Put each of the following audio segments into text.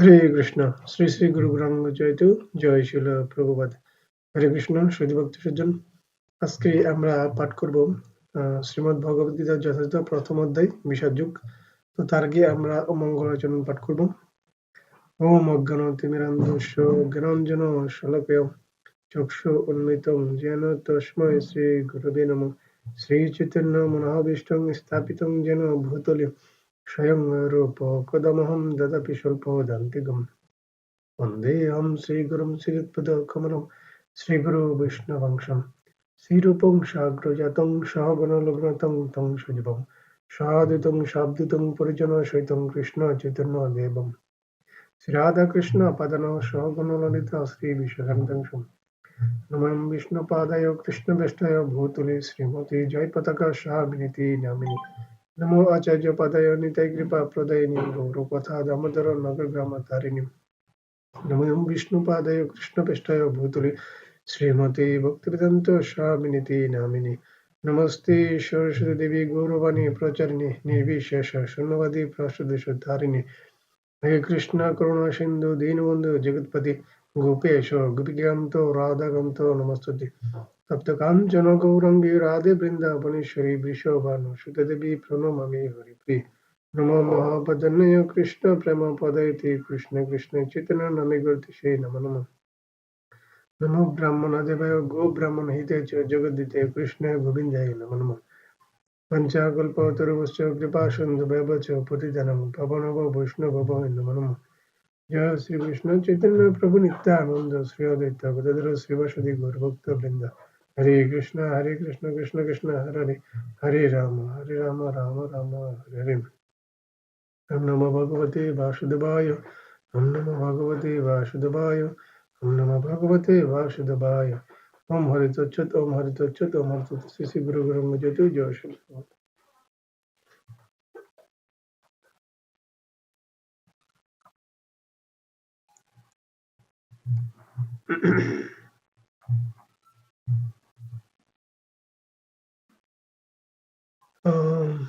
হরে কৃষ্ণ, শ্রী শ্রী গুরু গৌরাঙ্গ জয়তু, জয় শিল প্রভুপাদ। হরে কৃষ্ণ, সুধী সজ্জন। আজকে আমরা পাঠ করব শ্রীমদ ভগবত যথাযথ প্রথম অধ্যায়, বিষাদ তো তার আগে আমরা মঙ্গলাচরণ পাঠ করব। ওম অজ্ঞান তিমিরান্ধস্য জ্ঞানাঞ্জন শলকয় চক্ষু উন্মিতং যেন তস্মৈ শ্রী গুরুবে নম। শ্রী চৈতন্য মনোভীষ্টং স্থাপিতং যেন ভূতলে স্বয়ং রূপ কদমহম দদপি স্বল্পদান্তিকম বন্দেহম শ্রীগুরুম শ্রীৎপদকমলম শ্রীগুরু বৈষ্ণবংশম শ্রীরূপং সাগ্রজাতং সহগণলগ্নতং তং সজীবম সাদুতং শাব্দুতং পরিজন সহিতং কৃষ্ণ চৈতন্য দেবম শ্রীরাধাকৃষ্ণ পাদন সহগণললিতা শ্রী বিশ্বকান্তংশম নমঃ বিষ্ণুপাদায় কৃষ্ণবেষ্টায় ভূতুলে শ্রীমতী জয় পতাকা স্বামিনীতি নামিনী নমো আচার্য পদায় নিতাই কৃপা প্রদায়িনী গৌরকথা দামোদর নগরগ্রাম তারিণী নমো বিষ্ণুপাদায় কৃষ্ণপৃষ্ঠায় ভূতুলে শ্রীমতী ভক্তিবেদান্ত স্বামিনীতি নামিনী নমস্তে গোপেশ গোপীকান্ত রাধাকান্ত নমস্তুতি তপ্ত কাঞ্চন গৌরঙ্গী রাধে বৃন্দাবনেশ্বরী বৃষভানু সুতদেবী প্রণমামি হরিপ্রিয় নমো মহাপদন্নয় কৃষ্ণ প্রেম পদয়তি কৃষ্ণ কৃষ্ণ চেতনা নামে গতি সেই নম নম নমো ব্রাহ্মণাদেবায় গো ব্রাহ্মণ হিতে চ জগদ্দিতে কৃষ্ণ গোবিন্দায় নম নম পঞ্চাকল্পতরুশ্চ কৃপা সিন্ধু ব্যবচ পতিদানম পবনব বৈষ্ণব নম নম জয় শ্রী কৃষ্ণ চৈতন্য প্রভু নিত্যানন্দ শ্রী অদ্বৈত গদাধর শ্রীবাসদী গৌরভক্ত বৃন্দ হরে কৃষ্ণ হরে কৃষ্ণ কৃষ্ণ কৃষ্ণ হরে হরে হরে রাম হরে রাম রাম রাম হরে হরে ওম নমো ভগবতে বাসুদেবায় ওম নমো ভগবতে বাসুদেবায় ওম নমো ভগবতে বাসুদেবায় ওম হরে তচ্ছত ওম হরে তচ্ছত ওম হরে তচ্ছত শ্রী শ্রী গুরু গুরু জয় জয় শ্রী Um,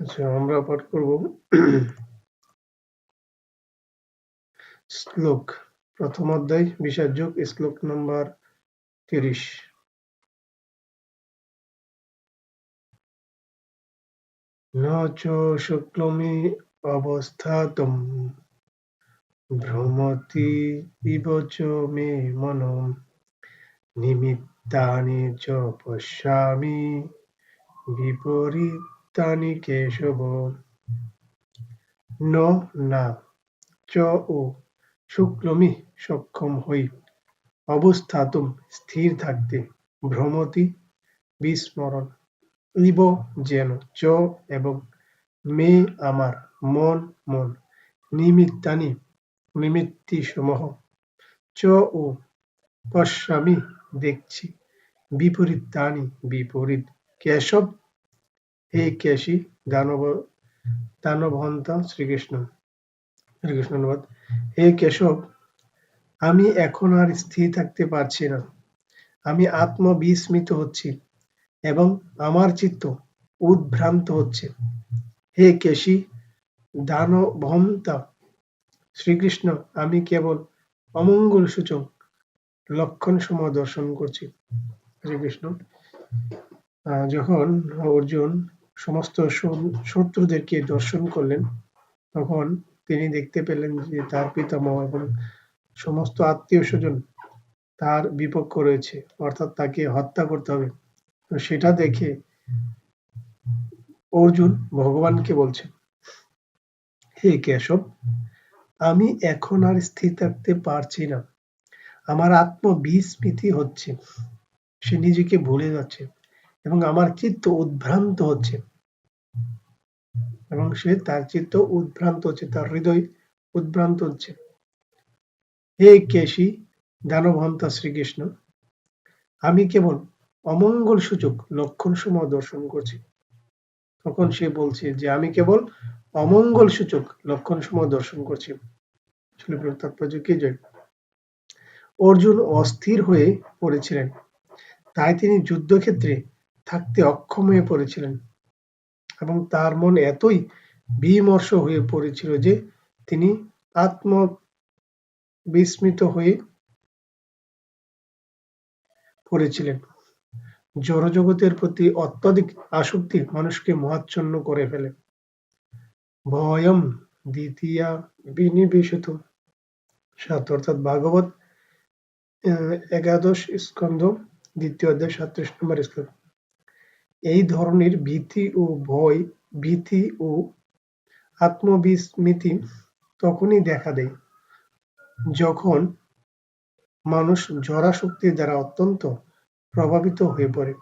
আচ্ছা আমরা পাঠ করব শ্লোক প্রথম অধ্যায় বিষয় যুগ, শ্লোক নম্বর তিরিশ। ন চ শুক্লমি অবস্থাতম, ভ্রমতি ইবচ মে মন নিমিত্তানি চ পশ্যামি, বিপরীতানি কেশব। ন, না, চ ও শুক্লমি সক্ষম হই। অবস্থাতুম স্থির থাকতে ভ্রমতি বিস্মরণ। ইব যেন চ এবং মে আমার মন মন নিমিত্তানি নিমিত্তি সমূহ চ ও পশ্যামি দেখছি বিপরীত তানি বিপরীত। কেশব, হে কেশী, দানব, দানবহন্তা, শ্রীকৃষ্ণ। শ্রীকৃষ্ণ অনুবাদ হে কেশব, আমি এখন আর স্থির থাকতে পারছি না। আমি আত্মবিস্মিত হচ্ছি এবং আমার চিত্ত উদ্ভ্রান্ত হচ্ছে। হে কেশী, দানবহন্তা, শ্রীকৃষ্ণ, আমি কেবল অমঙ্গল সূচক লক্ষণ সময় দর্শন করছি। শ্রীকৃষ্ণ যখন অর্জুন সমস্ত শত্রুদেরকে দর্শন করলেন, তখন তিনি দেখতে পেলেন যে তার পিতামহ এবং সমস্ত আত্মীয় স্বজন তার বিপক্ষ রয়েছে, অর্থাৎ তাকে হত্যা করতে হবে। তো সেটা দেখে অর্জুন ভগবানকে বলছেন হে কেশব, আমি এখন আর স্থির থাকতে পারছি না। আমার আত্মবিস্মৃতি হচ্ছে, সে নিজেকে ভুলে যাচ্ছে এবং আমার চিত্ত উদ্ভ্রান্ত হচ্ছে। এবং সে তার চিত্ত উদ্ভ্রান্ত হচ্ছে, তার হৃদয় উদ্ভ্রান্ত হচ্ছে। হে কেশী, দানবহন্তা শ্রীকৃষ্ণ, আমি কেবল অমঙ্গল সূচক লক্ষণ সমূহ দর্শন করছি। তখন সে বলছে যে, আমি কেবল অমঙ্গল সূচক লক্ষণ সমূহ দর্শন করছি। তাৎপর্য কি যে, অর্জুন অস্থির হয়ে পড়েছিলেন। তাই তিনি যুদ্ধক্ষেত্রে থাকতে অক্ষম হয়ে পড়েছিলেন। এবং তার মন এতই বিমর্ষ হয়ে পড়েছিল যে তিনি আত্ম বিস্মিত হয়ে পড়েছিলেন। জড়জগতের প্রতি অত্যধিক আসক্তি মানুষকে মহাচ্ছন্ন করে ফেলে। ভয়ম দ্বিতীয়া বিনিবেশিত সাত, অর্থাৎ ভাগবত একাদশ স্কন্ধ, দ্বিতীয় অধ্যায়, সাতত্রিশ নম্বর স্কন্ধ। এই ধরনের ভীতি ও ভয়, ভীতি ও আত্মবিস্মৃতি তখনই দেখা দেয়। যখন মানুষ জরা শক্তির দ্বারা অত্যন্ত প্রভাবিত হয়ে পড়ে।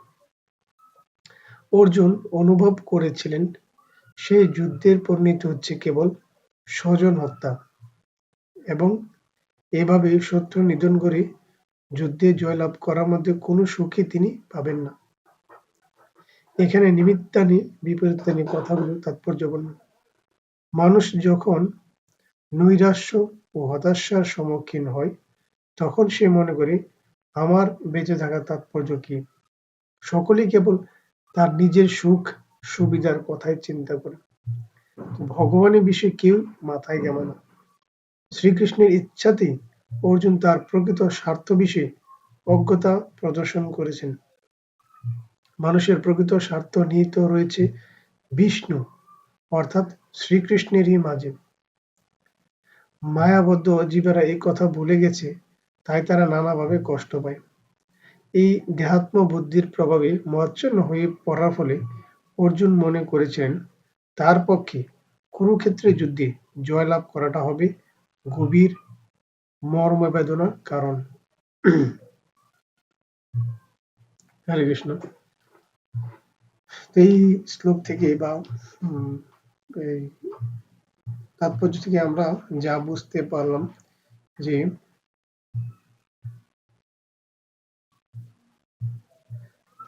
অর্জুন অনুভব করেছিলেন, সেই যুদ্ধের পরিণতি হচ্ছে কেবল স্বজন হত্যা এবং এভাবে শত্রু নিধন করে যুদ্ধে জয়লাভ করার মধ্যে কোনো সুখী তিনি পাবেন না। এখানে নিমিত্তানি বিপরীতানি কথাগুলো তাৎপর্যপূর্ণ মানুষ যখন নৈরাশ্য ও হতাশার সম্মুখীন হয়, তখন সে মনে করে, আমার বেঁচে থাকার তাৎপর্য কি? সকলেই কেবল তার নিজের সুখ, সুবিধার কথাই চিন্তা করে। ভগবানের বিষয়ে কেউ মাথায় গেল না। শ্রীকৃষ্ণের ইচ্ছাতেই অর্জুন তার প্রকৃত স্বার্থ বিষয়ে অজ্ঞতা প্রদর্শন করেছেন। মানুষের প্রকৃত স্বার্থ নিহিত রয়েছে বিষ্ণু, অর্থাৎ শ্রীকৃষ্ণেরই মাঝে। মায়াবদ্ধ জীবেরা এই কথা ভুলে গেছে, তাই তারা নানাভাবে কষ্ট পায়। এই দেহাত্ম বুদ্ধির প্রভাবে মহাচ্ছন্ন হয়ে পড়ার ফলে অর্জুন মনে করেছেন, তার পক্ষে কুরুক্ষেত্রে যুদ্ধে জয়লাভ করাটা হবে গভীর মর্মবেদনা কারণ। হরে কৃষ্ণ। তো এই শ্লোক থেকে বা এই তাৎপর্য থেকে আমরা যা বুঝতে পারলাম যে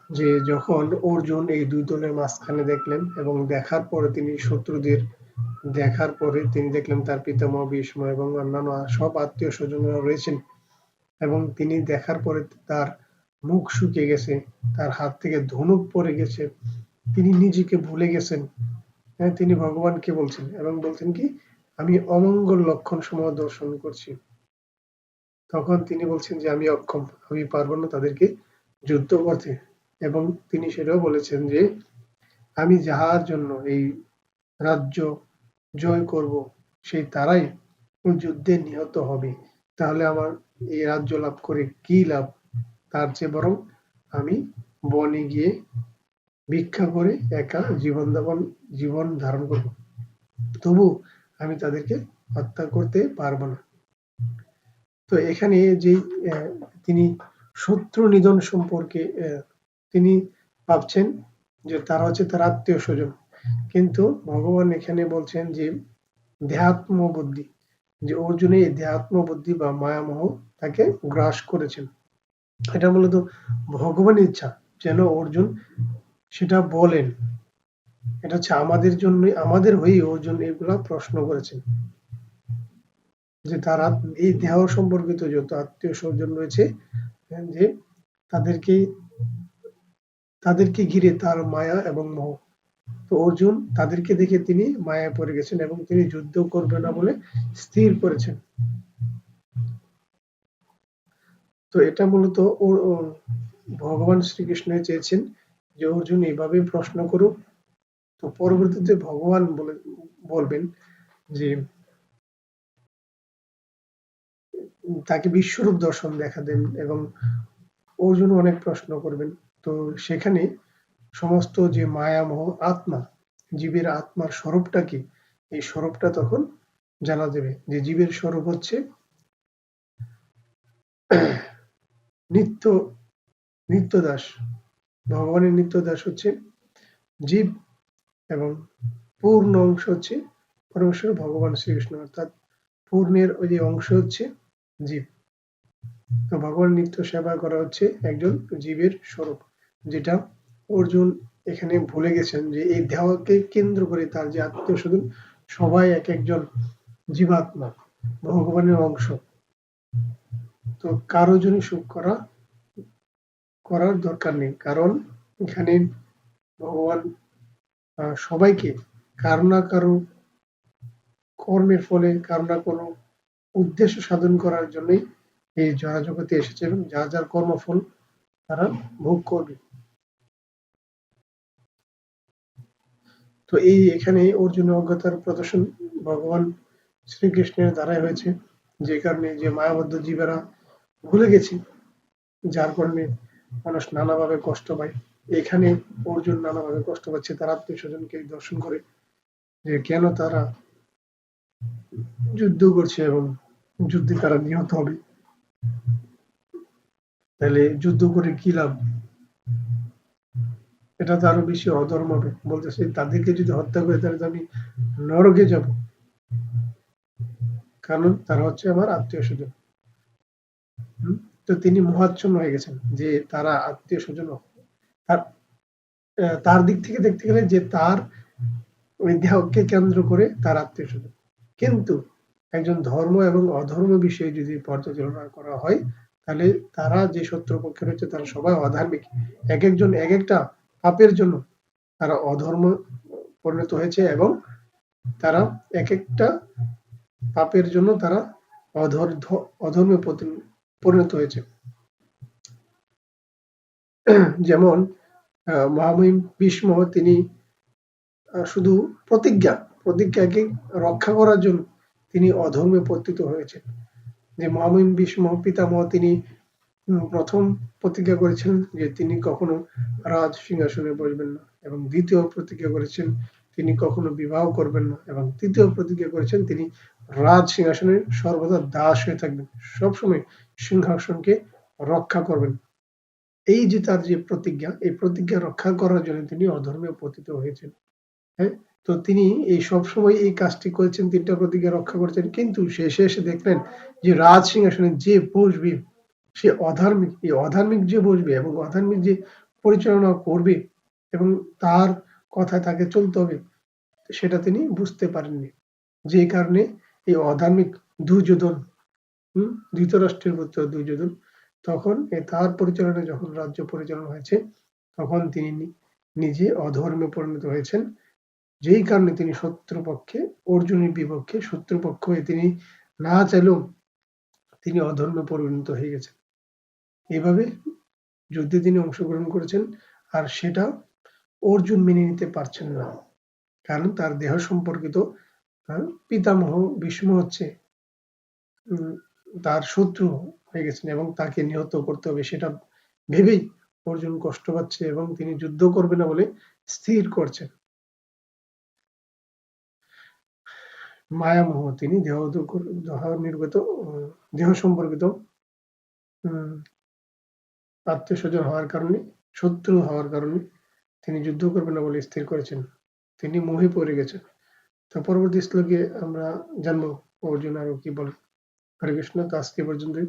যে যখন অর্জুন এই দুই দলের মাঝখানে দেখলেন এবং দেখার পরে তিনি শত্রুদের দেখার পরে তিনি দেখলেন তার পিতামহ ভীষ্ম এবং অন্যান্য সব আত্মীয় স্বজনরা রয়েছেন এবং তিনি দেখার পরে তার মুখ শুকিয়ে গেছে, তার হাত থেকে ধনুক পড়ে গেছে। তিনি নিজেকে ভুলে গেছেন। হ্যাঁ তিনি ভগবানকে বলছেন এবং বলছেন কি, আমি অমঙ্গল লক্ষণ সমূহ দর্শন করছি। তখন তিনি বলছেন যে, আমি অক্ষম, আমি পারব না তাদেরকে যুদ্ধ করতে। এবং তিনি সেটাও বলেছেন যে, আমি যাহার জন্য এই রাজ্য জয় করব, সেই তারাই যুদ্ধে নিহত হবে। তাহলে আমার এই রাজ্য লাভ করে কি লাভ? তার চেয়ে বরং আমি বনে গিয়ে ভিক্ষা করে একা জীবন যাপন জীবন ধারণ করব। তবু আমি তাদেরকে হত্যা করতে পারব না। তো এখানে যে তিনি শত্রু নিধন সম্পর্কে তিনি ভাবছেন যে তারা হচ্ছে তার আত্মীয় স্বজন। কিন্তু ভগবান এখানে বলছেন যে দেহাত্ম বুদ্ধি যে অর্জুনে এই দেহাত্ম বুদ্ধি বা মায়ামোহ তাকে গ্রাস করেছেন। এটা মূলত ভগবানের ইচ্ছা, যেন অর্জুন সেটা বলেন। এটা হচ্ছে আমাদের জন্য, আমাদের হয়ে জন্য এগুলা প্রশ্ন করেছেন। যে তারা এই দেহ সম্পর্কিত যত আত্মীয় স্বজন রয়েছে যে তাদেরকে তাদেরকে ঘিরে তার মায়া এবং মোহ। তো অর্জুন তাদেরকে দেখে তিনি মায়ায় পড়ে গেছেন এবং তিনি যুদ্ধ করবে না বলে স্থির করেছেন। তো এটা মূলত ভগবান শ্রীকৃষ্ণ চেয়েছেন যে অর্জুন এইভাবে প্রশ্ন করুক, তো পরবর্তীতে ভগবান বলে, বলবেন যে, তাকে বিশ্বরূপ দর্শন দেখা দেন এবং অর্জুন অনেক প্রশ্ন করবেন। তো সেখানে সমস্ত যে মায়ামোহ আত্মা, জীবের আত্মার স্বরূপটা কি এই স্বরূপটা তখন জানা যাবে যে জীবের স্বরূপ হচ্ছে নিত্য নিত্য দাস। ভগবানের নিত্য দাস হচ্ছে জীব এবং পূর্ণ অংশ হচ্ছে পরমেশ্বর ভগবান শ্রীকৃষ্ণ, অর্থাৎ পূর্ণের ওই যে অংশ হচ্ছে জীব। তো ভগবান নিত্য সেবা করা হচ্ছে একজন জীবের স্বরূপ, যেটা অর্জুন এখানে ভুলে গেছেন যে এই দেহকে কেন্দ্র করে তার যে আত্মীয় স্বজন সবাই এক একজন জীবাত্মা, ভগবানের অংশ। তো কারও জন্য সুখ করা করার দরকার নেই। কারণ এখানে ভগবান সবাইকে কারও না কারও কর্মের ফলে, কারও না কোনো উদ্দেশ্য সাধন করার জন্যই এই জগতে এসেছে এবং যার যার কর্মফল তারা ভোগ করবে। তো এই এখানে অর্জুন অজ্ঞতার প্রদর্শন ভগবান শ্রীকৃষ্ণের দ্বারাই হয়েছে। যে কারণে যে মায়াবদ্ধ জীবেরা ভুলে গেছে, যার কারণে মানুষ নানাভাবে কষ্ট পায়। এখানে অর্জুন নানাভাবে কষ্ট পাচ্ছে, তার আত্মীয় স্বজনকে দর্শন করে যে কেন তারা যুদ্ধ করছে এবং যুদ্ধে তারা নিহত হবে। তাহলে যুদ্ধ করে কি লাভ? এটা তো আরও বেশি অধর্ম হবে। বলতেছে, তাদেরকে যদি হত্যা করে, তাহলে তো আমি নরকে যাব। কারণ তারা হচ্ছে আমার আত্মীয় স্বজন। তো তিনি মোহাচ্ছন্ন হয়ে গেছেন যে তারা আত্মীয় স্বজন তার তার দিক থেকে দেখতে গেলে যে তার দেহকে কেন্দ্র করে তার আত্মীয় স্বজন। কিন্তু একজন ধর্ম এবং অধর্ম বিষয়ে যদি পর্যালোচনা করা হয়, তাহলে তারা যে শত্রুপক্ষে রয়েছে তারা সবাই অধার্মিক। এক একজন, এক একটা পাপের জন্য তারা অধর্ম পরিণত হয়েছে এবং তারা এক একটা পাপের জন্য তারা অধর অধর্মে পতি- পরিণত হয়েছে। যেমন মহামহিম ভীষ্ম তিনি শুধু প্রতিজ্ঞা, প্রতিজ্ঞাকে রক্ষা করার জন্য তিনি অধর্মে পতিত হয়েছেন। যে মহামহিম ভীষ্ম পিতামহ তিনি প্রথম প্রতিজ্ঞা করেছিলেন যে তিনি কখনো রাজ সিংহাসনে বসবেন না এবং দ্বিতীয় প্রতিজ্ঞা করেছেন তিনি কখনো বিবাহ করবেন না এবং তৃতীয় প্রতিজ্ঞা করেছেন তিনি রাজ সিংহাসনে সর্বদা দাস হয়ে থাকবেন। সবসময় সিংহাসনকে রক্ষা করবেন। এই যে তার যে প্রতিজ্ঞা, এই প্রতিজ্ঞা রক্ষা করার জন্য তিনি অধর্মে পতিত হয়েছেন। হ্যাঁ? তো তিনি এই সব সময় এই কাজটি করেছেন, তিনটা প্রতিজ্ঞা রক্ষা করেছেন। কিন্তু শেষে এসে দেখলেন যে রাজ সিংহাসনে যে বসবে, সে অধার্মিক, এই অধার্মিক যে বসবে এবং অধার্মিক যে পরিচালনা করবে এবং তার কথায় তাকে চলতে হবে, সেটা তিনি বুঝতে পারেননি। যে কারণে এই অধার্মিক দুর্যোধন ধৃতরাষ্ট্রের পুত্র দুর্যোধন তখন তার পরিচালনায় যখন রাজ্য পরিচালনা হয়েছে, তখন তিনি নিজে অধর্মে পরিণত হয়েছেন। যেই কারণে তিনি শত্রুপক্ষে, অর্জুনের বিপক্ষে শত্রুপক্ষ হয়ে তিনি না চাইলেও তিনি অধর্মে পরিণত হয়ে গেছেন। এভাবে যুদ্ধে তিনি অংশগ্রহণ করেছেন আর সেটা অর্জুন মেনে নিতে পারছেন না। কারণ তার দেহ সম্পর্কিত পিতামহ ভীষ্ম হচ্ছে তার শত্রু হয়ে গেছেন এবং তাকে নিহত করতে হবে, সেটা ভেবেই অর্জুন কষ্ট পাচ্ছে এবং তিনি যুদ্ধ করবে না বলে স্থির করছেন। মায়ামোহ, তিনি দেহ দেহ নির্গত দেহ সম্পর্কিত আত্মীয় স্বজন হওয়ার কারণে, শত্রু হওয়ার কারণে তিনি যুদ্ধ করবেন না বলে স্থির করেছেন। তিনি মোহে পড়ে গেছেন। তো পরবর্তী শ্লোকে আমরা জানব অর্জুন আরও কি বলেন। হরে কৃষ্ণ তো আজকে পর্যন্তই